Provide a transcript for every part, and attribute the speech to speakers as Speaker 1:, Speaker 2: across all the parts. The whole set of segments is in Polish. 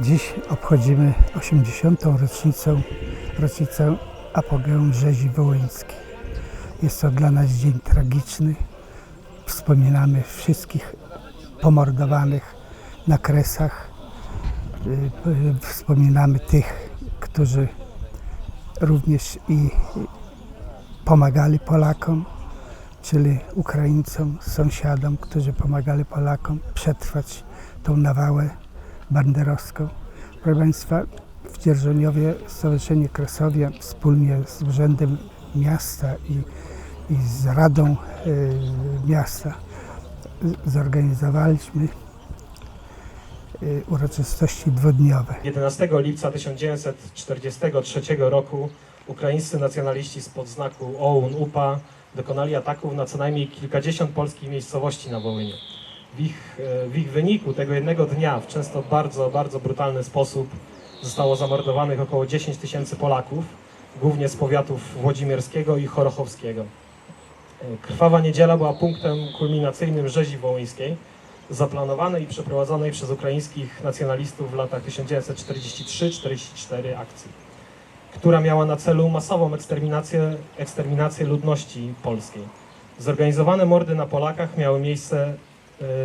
Speaker 1: Dziś obchodzimy 80. rocznicę, rocznicę apogeum rzezi wołyńskiej. Jest to dla nas dzień tragiczny. Wspominamy wszystkich pomordowanych na kresach. Y, Wspominamy tych, którzy również i pomagali Polakom, czyli Ukraińcom, sąsiadom, którzy pomagali Polakom przetrwać tą nawałę banderowską. Proszę Państwa, w Dzierżoniowie Stowarzyszenie Kresowia wspólnie z Urzędem Miasta i, i z Radą y, Miasta z- zorganizowaliśmy y, uroczystości dwudniowe.
Speaker 2: 11 lipca 1943 roku ukraińscy nacjonaliści spod znaku OUN-UPA dokonali ataków na co najmniej kilkadziesiąt polskich miejscowości na Wołyniu. W ich, e, w ich wyniku tego jednego dnia w często bardzo, bardzo brutalny sposób zostało zamordowanych około 10 tysięcy Polaków, głównie z powiatów włodzimierskiego i chorochowskiego. E, Krwawa niedziela była punktem kulminacyjnym rzezi wołyńskiej, zaplanowanej i przeprowadzonej przez ukraińskich nacjonalistów w latach 1943-44 akcji, która miała na celu masową eksterminację, eksterminację ludności polskiej. Zorganizowane mordy na Polakach miały miejsce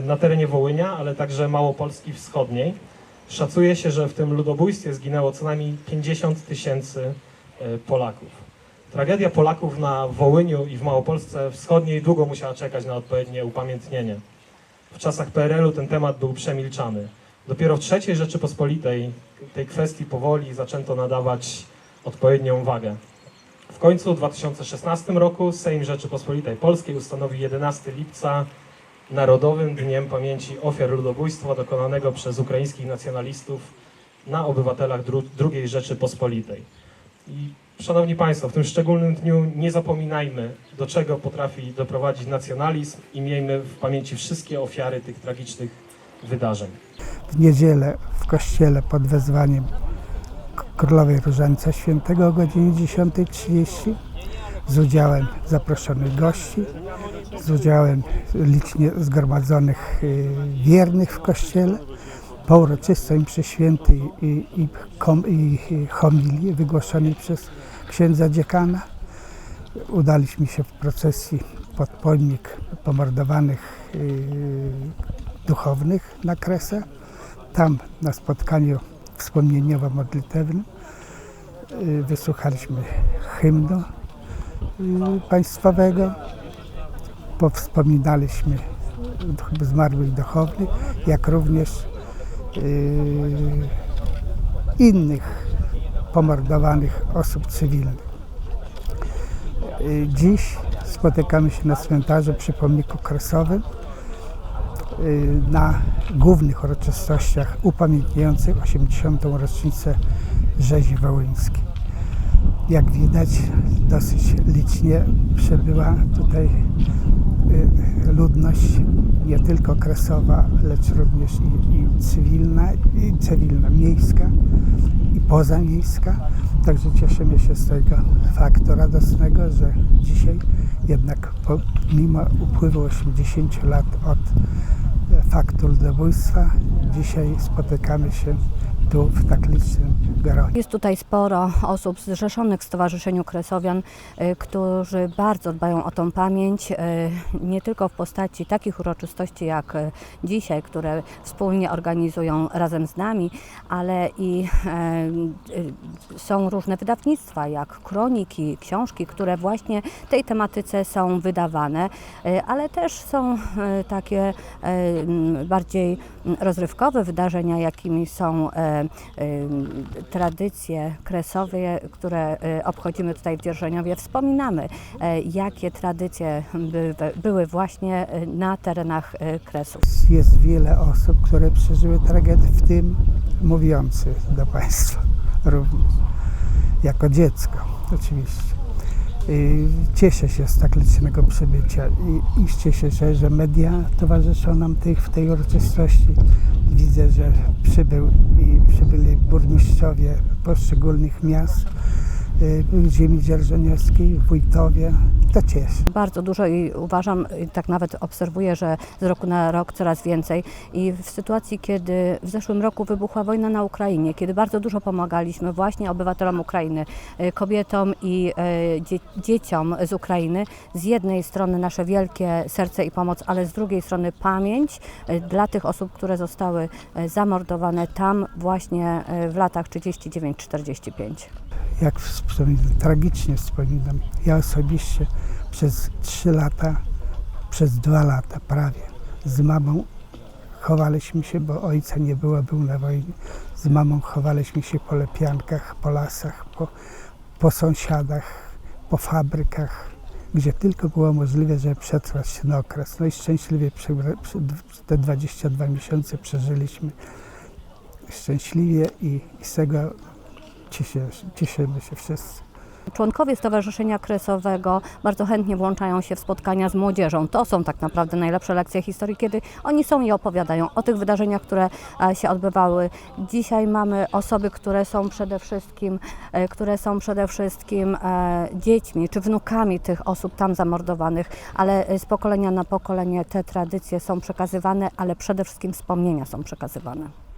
Speaker 2: na terenie Wołynia, ale także Małopolski Wschodniej. Szacuje się, że w tym ludobójstwie zginęło co najmniej 50 tysięcy e, Polaków. Tragedia Polaków na Wołyniu i w Małopolsce Wschodniej długo musiała czekać na odpowiednie upamiętnienie. W czasach PRL-u ten temat był przemilczany. Dopiero w III Rzeczypospolitej tej kwestii powoli zaczęto nadawać odpowiednią wagę. W końcu w 2016 roku Sejm Rzeczypospolitej Polskiej ustanowił 11 lipca Narodowym Dniem Pamięci Ofiar Ludobójstwa dokonanego przez ukraińskich nacjonalistów na obywatelach dru- II Rzeczypospolitej. I Szanowni Państwo, w tym szczególnym dniu nie zapominajmy, do czego potrafi doprowadzić nacjonalizm i miejmy w pamięci wszystkie ofiary tych tragicznych wydarzeń.
Speaker 1: w niedzielę w kościele pod wezwaniem Królowej Różańca Świętego o godzinie 10.30 z udziałem zaproszonych gości, z udziałem licznie zgromadzonych y, wiernych w kościele, po uroczystej mszy świętej i, i, i, i homilii wygłoszonej przez księdza dziekana. Udaliśmy się w procesji pod pomnik pomordowanych y, duchownych na Kresę. Tam na spotkaniu wspomnieniowo-modlitewnym y, wysłuchaliśmy hymnu y, państwowego, powspominaliśmy zmarłych duchownych, jak również y, innych pomordowanych osób cywilnych. Y, Dziś spotykamy się na cmentarzu przy pomniku kresowym y, na głównych uroczystościach upamiętniających 80. rocznicę rzezi wołyńskiej. Jak widać, dosyć licznie przybyła tutaj ludność nie tylko kresowa, lecz również i, i cywilna, i cywilna, miejska i pozamiejska. Także cieszymy się z tego faktu radosnego, że dzisiaj jednak pomimo upływu 80 lat od e, faktu ludobójstwa, dzisiaj spotykamy się tu w tak licznym gronie.
Speaker 3: Jest tutaj sporo osób zrzeszonych w Stowarzyszeniu Kresowian, y, którzy bardzo dbają o tą pamięć, y, nie tylko w postaci takich uroczystości jak y, dzisiaj, które wspólnie organizują razem z nami, ale i są różne wydawnictwa, jak kroniki, książki, które właśnie tej tematyce są wydawane, ale też są takie bardziej rozrywkowe wydarzenia, jakimi są y, tradycje kresowe, które y, obchodzimy tutaj w Dzierżoniowie. Wspominamy, e, jakie tradycje by, były właśnie y, na terenach y, Kresów.
Speaker 1: Jest wiele osób, które przeżyły tragedię, w tym mówiący do Państwa również, jako dziecko oczywiście. Y, Cieszę się z tak licznego przybycia i, i cieszę się, że media towarzyszą nam tej, w tej uroczystości. Widzę, że przybył i przybyli burmistrzowie poszczególnych miast ziemi dzierżoniowskiej, wójtowie. To cieszy.
Speaker 3: Bardzo dużo i uważam, i tak nawet obserwuję, że z roku na rok coraz więcej. I w sytuacji, kiedy w zeszłym roku wybuchła wojna na Ukrainie, kiedy bardzo dużo pomagaliśmy właśnie obywatelom Ukrainy, y, kobietom i y, dzie dzieciom z Ukrainy, z jednej strony nasze wielkie serce i pomoc, ale z drugiej strony pamięć y, dla tych osób, które zostały y, zamordowane tam właśnie y, w latach 39-45.
Speaker 1: Jak tragicznie wspominam. Ja osobiście przez trzy lata, przez dwa lata prawie z mamą chowaliśmy się, bo ojca nie było, był na wojnie. Z mamą chowaliśmy się po lepiankach, po lasach, po, po sąsiadach, po fabrykach, gdzie tylko było możliwe, żeby przetrwać ten okres. No i szczęśliwie te 22 miesiące przeżyliśmy szczęśliwie i, i z tego cieszę, cieszymy się wszyscy.
Speaker 3: Członkowie Stowarzyszenia Kresowego bardzo chętnie włączają się w spotkania z młodzieżą. To są tak naprawdę najlepsze lekcje historii, kiedy oni są i opowiadają o tych wydarzeniach, które e, się odbywały. Dzisiaj mamy osoby, które są przede wszystkim, e, które są przede wszystkim e, dziećmi czy wnukami tych osób tam zamordowanych, ale z pokolenia na pokolenie te tradycje są przekazywane, ale przede wszystkim wspomnienia są przekazywane.